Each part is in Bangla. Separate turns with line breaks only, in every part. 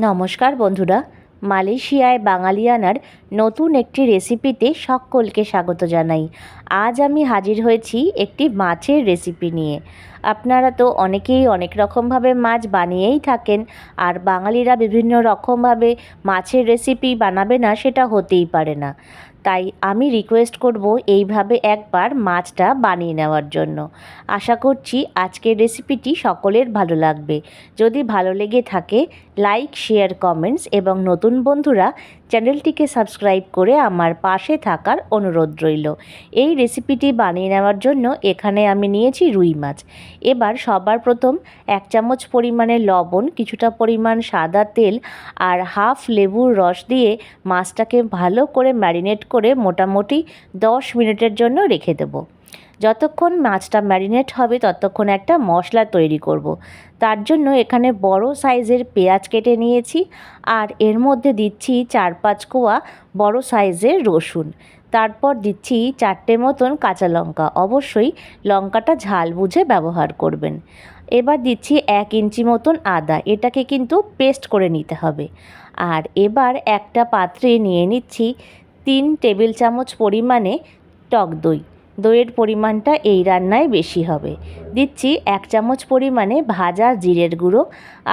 নমস্কার বন্ধুরা মালয়েশিয়ায় বাঙালিয়ানার নতুন একটি রেসিপিতে সকলকে স্বাগত জানাই। আজ আমি হাজির হয়েছি একটি মাছের রেসিপি নিয়ে। আপনারা তো অনেকেই অনেক রকমভাবে মাছ বানিয়েই থাকেন, আর বাঙালিরা বিভিন্ন রকমভাবে মাছের রেসিপি বানাবে না সেটা হতেই পারে না। তাই আমি রিকোয়েস্ট করব এইভাবে একবার মাছটা বানিয়ে নেওয়ার জন্য। আশা করছি আজকের রেসিপিটি সকলের ভালো লাগবে। যদি ভালো লেগে থাকে লাইক শেয়ার কমেন্টস এবং নতুন বন্ধুরা চ্যানেলটিকে সাবস্ক্রাইব করে আমার পাশে থাকার অনুরোধ রইল। এই রেসিপিটি বানিয়ে নেওয়ার জন্য এখানে আমি নিয়েছি রুই মাছ। এবার সবার প্রথম এক চামচ পরিমাণে লবণ, কিছুটা পরিমাণ সাদা তেল আর হাফ লেবুর রস দিয়ে মাছটাকে ভালো করে ম্যারিনেট করে মোটামুটি দশ মিনিটের জন্য রেখে দেবো। যতক্ষণ মাছটা ম্যারিনেট হবে, ততক্ষণ একটা মশলা তৈরি করব। তার জন্য এখানে বড় সাইজের পেঁয়াজ কেটে নিয়েছি আর এর মধ্যে দিচ্ছি চার পাঁচ কোয়া বড় সাইজের রসুন। তারপর দিচ্ছি চারটে মতন কাঁচা লঙ্কা। অবশ্যই লঙ্কাটা ঝাল বুঝে ব্যবহার করবেন। এবার দিচ্ছি এক ইঞ্চি মতন আদা। এটাকে কিন্তু পেস্ট করে নিতে হবে। আর এবার একটা পাত্রে নিয়ে নিচ্ছি তিন টেবিল চামচ পরিমাণে টক দই। দইয়ের পরিমাণটা এই রান্নায় বেশি হবে। দিচ্ছি এক চামচ পরিমাণে ভাজা জিরের গুঁড়ো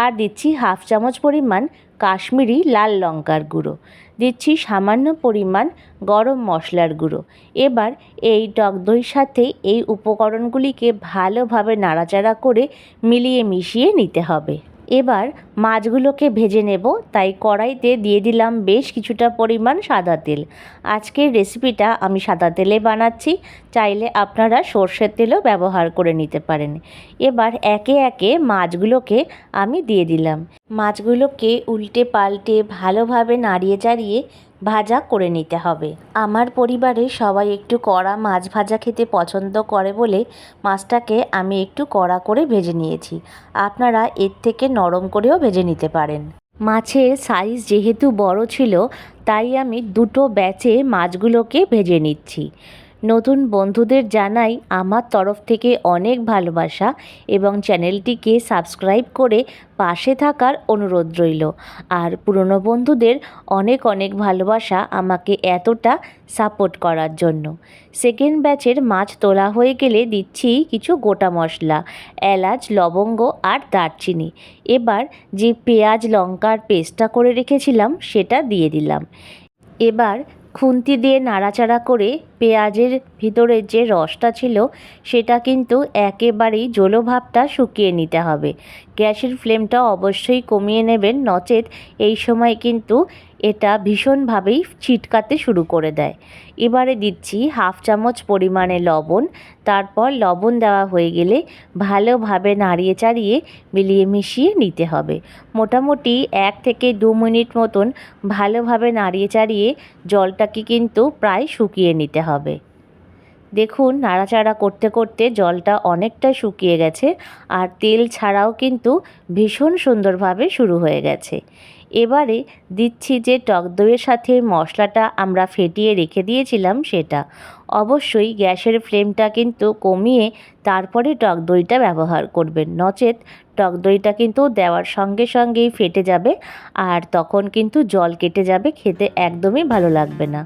আর দিচ্ছি হাফ চামচ পরিমাণ কাশ্মীরি লাল লঙ্কার গুঁড়ো। দিচ্ছি সামান্য পরিমাণ গরম মশলার গুঁড়ো। এবার এই টক দইয়ের সাথে এই উপকরণগুলিকে ভালোভাবে নাড়াচাড়া করে মিলিয়ে মিশিয়ে নিতে হবে। এবার মাছগুলোকে ভেজে নেব, তাই কড়াইতে দিয়ে দিলাম বেশ কিছুটা পরিমাণ সাদা তেল। আজকের রেসিপিটা আমি সাদা তেলে বানাচ্ছি, চাইলে আপনারা সর্ষের তেলও ব্যবহার করে নিতে পারেন। এবার একে একে মাছগুলোকে আমি দিয়ে দিলাম। মাছগুলোকে উল্টে পাল্টে ভালোভাবে নাড়িয়ে চাড়িয়ে ভাজা করে নিতে হবে। আমার পরিবারে সবাই একটু কড়া মাছ ভাজা খেতে পছন্দ করে বলে মাছটাকে আমি একটু কড়া করে ভেজে নিয়েছি। আপনারা এর থেকে নরম করেও ভেজে নিতে পারেন। মাছের সাইজ যেহেতু বড় ছিল, তাই আমি দুটো ব্যাচে মাছগুলোকে ভেজে নিচ্ছি। নতুন বন্ধুদের জানাই আমার তরফ থেকে অনেক ভালোবাসা এবং চ্যানেলটিকে সাবস্ক্রাইব করে পাশে থাকার অনুরোধ রইল। আর পুরনো বন্ধুদের অনেক অনেক ভালোবাসা আমাকে এতটা সাপোর্ট করার জন্য। সেকেন্ড ব্যাচের মাছ তোলা হয়ে গেলে দিচ্ছি কিছু গোটা মশলা, এলাচ, লবঙ্গ আর দারচিনি। এবার যে পেঁয়াজ লঙ্কার পেস্টটা করে রেখেছিলাম সেটা দিয়ে দিলাম। এবার খুন্তি দিয়ে নাড়াচাড়া করে পেঁয়াজের ভিতরে যে রসটা ছিল, সেটা কিন্তু একেবারেই জলভাবটা শুকিয়ে নিতে হবে। গ্যাসের ফ্লেমটা অবশ্যই কমিয়ে নেবেন নচেত। এই সময় কিন্তু এটা ভীষণভাবেই ছিটকাতে শুরু করে দেয়। এবারে দিচ্ছি হাফ চামচ পরিমাণে লবণ, তারপর লবণ দেওয়া হয়ে গেলে ভালোভাবে নাড়িয়ে চাড়িয়ে মিলিয়ে মিশিয়ে নিতে হবে। মোটামুটি এক থেকে দু মিনিট মতন ভালোভাবে নাড়িয়ে চাড়িয়ে জলটাকে কিন্তু প্রায় শুকিয়ে নিতে হবে। দেখুন নাড়াচাড়া করতে করতে জলটা অনেকটা শুকিয়ে গেছে, আর তেল ছাড়াও কিন্তু ভীষণ সুন্দরভাবে শুরু হয়ে গেছে। এবারে দিচ্ছি যে টক দইয়ের সাথে মশলাটা আমরা ফেটিয়ে রেখে দিয়েছিলাম সেটা। অবশ্যই গ্যাসের ফ্লেমটা কিন্তু কমিয়ে তারপরে টক দইটা ব্যবহার করবেন। নচেত টক দইটা কিন্তু দেওয়ার সঙ্গে সঙ্গেই ফেটে যাবে আর তখন কিন্তু জল কেটে যাবে, খেতে একদমই ভালো লাগবে না।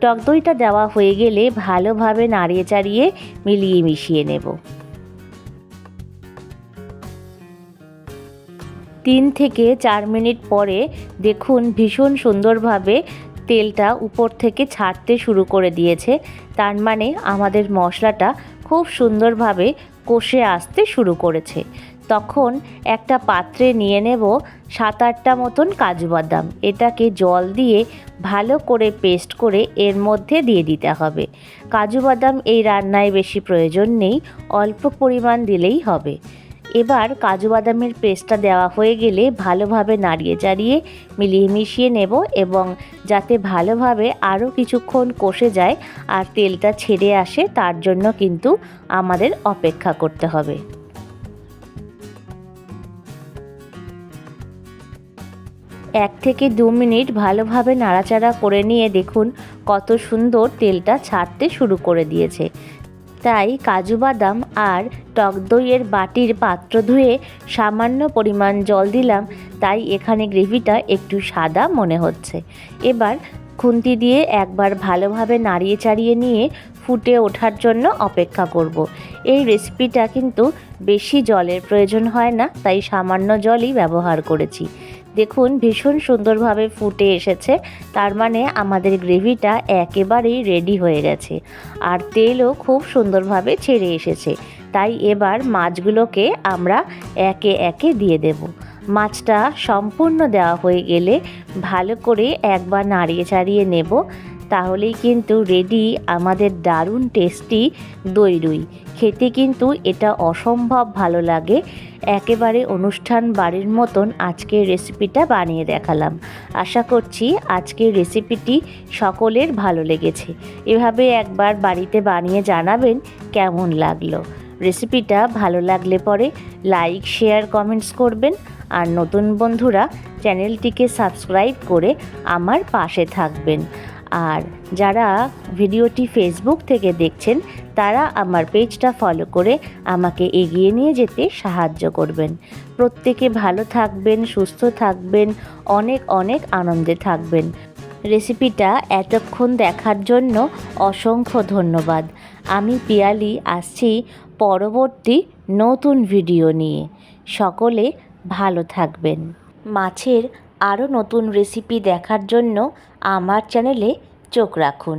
টক দইটা দেওয়া হয়ে গেলে ভালোভাবে নাড়িয়ে চাড়িয়ে মিলিয়ে মিশিয়ে নেব। তিন থেকে চার মিনিট পরে দেখুন ভীষণ সুন্দরভাবে তেলটা উপর থেকে ছাড়তে শুরু করে দিয়েছে। তার মানে আমাদের মশলাটা খুব সুন্দরভাবে কষে আসতে শুরু করেছে। তখন একটা পাত্রে নিয়ে নেব সাত আটটা মতন কাজু বাদাম। এটাকে জল দিয়ে ভালো করে পেস্ট করে এর মধ্যে দিয়ে দিতে হবে। কাজু বাদাম এই রান্নায় বেশি প্রয়োজন নেই, অল্প পরিমাণ দিলেই হবে। এবার কাজু বাদামের পেস্টটা দেওয়া হয়ে গেলে ভালোভাবে নাড়িয়ে চাড়িয়ে মিলিয়ে মিশিয়ে নেব এবং যাতে ভালোভাবে আরও কিছুক্ষণ কষে যায় আর তেলটা ছেড়ে আসে, তার জন্য কিন্তু আমাদের অপেক্ষা করতে হবে। এক থেকে দু মিনিট ভালোভাবে নাড়াচাড়া করে নিয়ে দেখুন কত সুন্দর তেলটা ছাড়তে শুরু করে দিয়েছে। তাই কাজু বাদাম আর টক দইয়ের বাটির পাত্র ধুয়ে সামান্য পরিমাণ জল দিলাম। তাই এখানে গ্রেভিটা একটু সাদা মনে হচ্ছে। এবার খুন্তি দিয়ে একবার ভালোভাবে নাড়িয়ে চাড়িয়ে নিয়ে ফুটে ওঠার জন্য অপেক্ষা করব। এই রেসিপিটা কিন্তু বেশি জলের প্রয়োজন হয় না, তাই সামান্য জলই ব্যবহার করেছি। দেখুন, ভীষণ সুন্দরভাবে ফুটে এসেছে। তার মানে আমাদের গ্রেভিটা একেবারেই রেডি হয়ে গেছে। আর তেলও খুব সুন্দরভাবে ছেড়ে এসেছে। তাই এবার মাছগুলোকে আমরা একে একে দিয়ে দেব। মাছটা সম্পূর্ণ দেওয়া হয়ে গেলে ভালো করে একবার নাড়িয়ে চাড়িয়ে নেব। তাহলেই কিন্তু রেডি আমাদের দারুণ টেস্টি দই রুই। খেতে কিন্তু এটা অসম্ভব ভালো লাগে। একেবারে অনুষ্ঠান বাড়ির মতন আজকের রেসিপিটা বানিয়ে দেখালাম। আশা করছি আজকের রেসিপিটি সকলের ভালো লেগেছে। এভাবে একবার বাড়িতে বানিয়ে জানাবেন কেমন লাগল। রেসিপিটা ভালো লাগলে পরে লাইক, শেয়ার, কমেন্টস করবেন। আর নতুন বন্ধুরা চ্যানেলটিকে সাবস্ক্রাইব করে আমার পাশে থাকবেন। আর যারা ভিডিওটি ফেসবুক থেকে দেখছেন, তারা আমার পেজটা ফলো করে আমাকে এগিয়ে নিয়ে যেতে সাহায্য করবেন। প্রত্যেকে ভালো থাকবেন, সুস্থ থাকবেন, অনেক অনেক আনন্দে থাকবেন। রেসিপিটা এতক্ষণ দেখার জন্য অসংখ্য ধন্যবাদ। আমি পিয়ালি, আসছি পরবর্তী নতুন ভিডিও নিয়ে। সকলে ভালো থাকবেন। মাছের আরও নতুন রেসিপি দেখার জন্য আমার চ্যানেলে চোখ রাখুন।